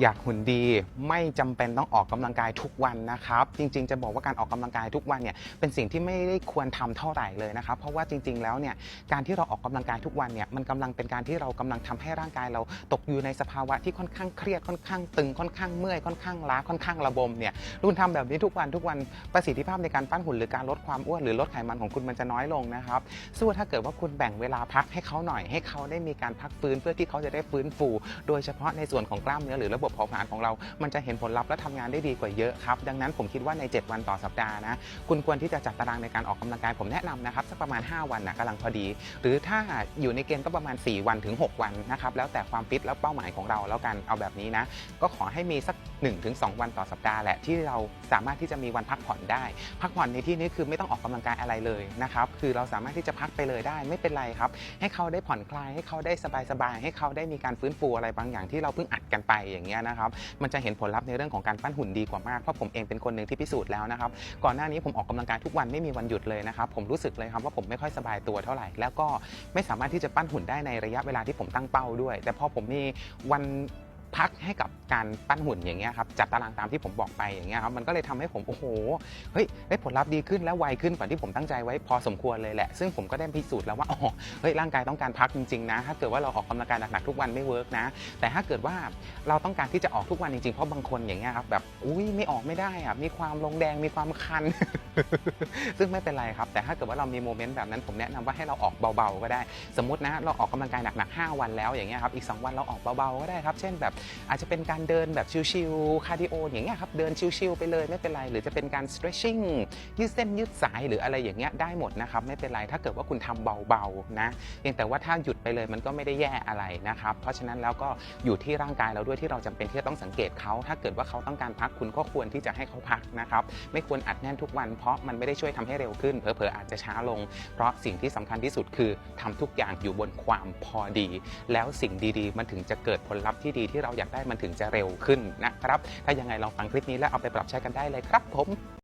อยากหุ่นดีไม่จำเป็นต้องออกกำลังกายทุกวันนะครับ จริง ๆ จะบอกว่าการออกกำลังกายทุกวันเนี่ยเป็นสิ่งที่ไม่ได้ควรทำเท่าไหร่เลยนะครับเพราะว่าจริง ๆ แล้วเนี่ยการที่เราออกกำลังกายทุกวันเนี่ยมันกำลังเป็นการที่เรากำลังทำให้ร่างกายเราตกอยู่ในสภาวะที่ค่อนข้างเครียดค่อนข้างตึงค่อนข้างเมื่อยค่อนข้างล้าค่อนข้างระบมเนี่ยรุ่นทำแบบนี้ทุกวันทุกวันประสิทธิภาพในการปั้นหุ่นหรือการลดความอ้วนหรือลดไขมันของคุณมันจะน้อยลงนะครับสู้ถ้าเกิดว่าคุณแบ่งเวลาพักให้เขาหน่อยให้เขาได้มีการพักฟื้นเพื่อที่เขาจะได้ฟื้นฟู โดยเฉพาะในส่วนของกล้ามเนื้อหรือระบบเผาผลาญของเรา มันจะเห็นผลลัพธ์และทำงานได้ดีกว่าเยอะครับ ดังนั้นผมคิดว่าใน 7 วันต่อสัปดาห์นะ คุณควรที่จะจัดตารางในการออกกำลังกายผมแนะนำนะครับสักประมาณ 5 วันนะกำลังพอดี หรือถ้าอยู่ในเกณฑ์ก็ประมาณ 4 วันถึง 6 วันนะครับแล้วแต่ความฟิตและเป้าหมายของเราแล้วกันเอาแบบนี้นะก็ขอให้มีสัก1-2 วันต่อสัปดาห์แหละที่เราสามารถที่จะมีวันพักผ่อนได้ พักผ่อนในที่นี้คือไม่ต้องออกกำลังกายอะไรเลยนะครับคือเราสามารถที่จะพักไปเลยได้ไม่เป็นไรครับ ให้เขาได้ผ่อนคลายให้เขาได้สบายๆให้เขาได้มีการฟื้นฟูอะไรบางอย่างที่เราเพิ่งอัดกันไปอย่างเงี้ยนะครับมันจะเห็นผลลัพธ์ในเรื่องของการปั้นหุ่นดีกว่ามากเพราะผมเองเป็นคนหนึ่งที่พิสูจน์แล้วนะครับก่อนหน้านี้ผมออกกำลังกายทุกวันไม่มีวันหยุดเลยนะครับผมรู้สึกเลยครับว่าผมไม่ค่อยสบายตัวเท่าไหร่ แล้วก็ไม่สามารถที่จะปั้นหุ่นได้ในระยะเวลาที่ผมตั้งเป้าด้วย แต่พอผมมีวัน พักให้กับการปั้นหุ่นอย่างเงี้ยครับจัดตารางตามที่ผมบอกไปอย่างเงี้ยครับมันก็เลยทำให้ผมโอ้โหเฮ้ยได้ผลลัพธ์ดีขึ้นและไวขึ้นกว่าที่ผมตั้งใจไว้พอสมควรเลยแหละ ซึ่งผมก็ได้พิสูจน์แล้วว่าอ๋อเฮ้ยร่างกายต้องการพักจริงๆนะ ถ้าเกิดว่าเราออกกำลังกายหนักๆทุกวันไม่เวิร์กนะ แต่ถ้าเกิดว่าเราต้องการที่จะออกทุกวันจริงๆเพราะบางคนอย่างเงี้ยครับแบบอุ้ยไม่ออกไม่ได้อะมีความลงแดงมีความคัน ซึ่งไม่เป็นไรครับ แต่ถ้าเกิดว่าเรามีโมเมนต์แบบนั้นผมแนะนำว่าให้เราออกเบาๆก็ได้ สมมตินะเราออกกำลังกายหนักๆ5วันแล้วอย่างเงี้ยครับอีก 2 วันเราออกเบาๆก็ได้ครับ เช่นแบบอาจจะเป็นการเดินแบบชิลๆคาร์ดิโออย่างเงี้ยครับเดินชิลๆไปเลยไม่เป็นไร หรือจะเป็นการ stretching ยืดเส้นยืดสายหรืออะไรอย่างเงี้ยได้หมดนะครับไม่เป็นไรถ้าเกิดว่าคุณทำเบาๆนะเพียงแต่ว่าถ้าหยุดไปเลยมันก็ไม่ได้แย่อะไรนะครับเพราะฉะนั้นแล้วก็อยู่ที่ร่างกายเราด้วยที่เราจำเป็นที่จะต้องสังเกตเขาถ้าเกิดว่าเขาต้องการพักคุณก็ควรที่จะให้เขาพักนะครับไม่ควรอัดแน่นทุกวันเพราะมันไม่ได้ช่วยทำให้เร็วขึ้นเผลอๆอาจจะช้าลง เพราะสิ่งที่สำคัญที่สุดคือทำทุกอย่างอยู่บนความพอดี แล้วสิ่งดีๆ มันถึงจะเกิดผลลัพธ์ที่ดีที่เราอยากได้มันถึงจะเร็วขึ้นนะครับ ถ้ายังไงลองฟังคลิปนี้แล้วเอาไปปรับใช้กันได้เลยครับผม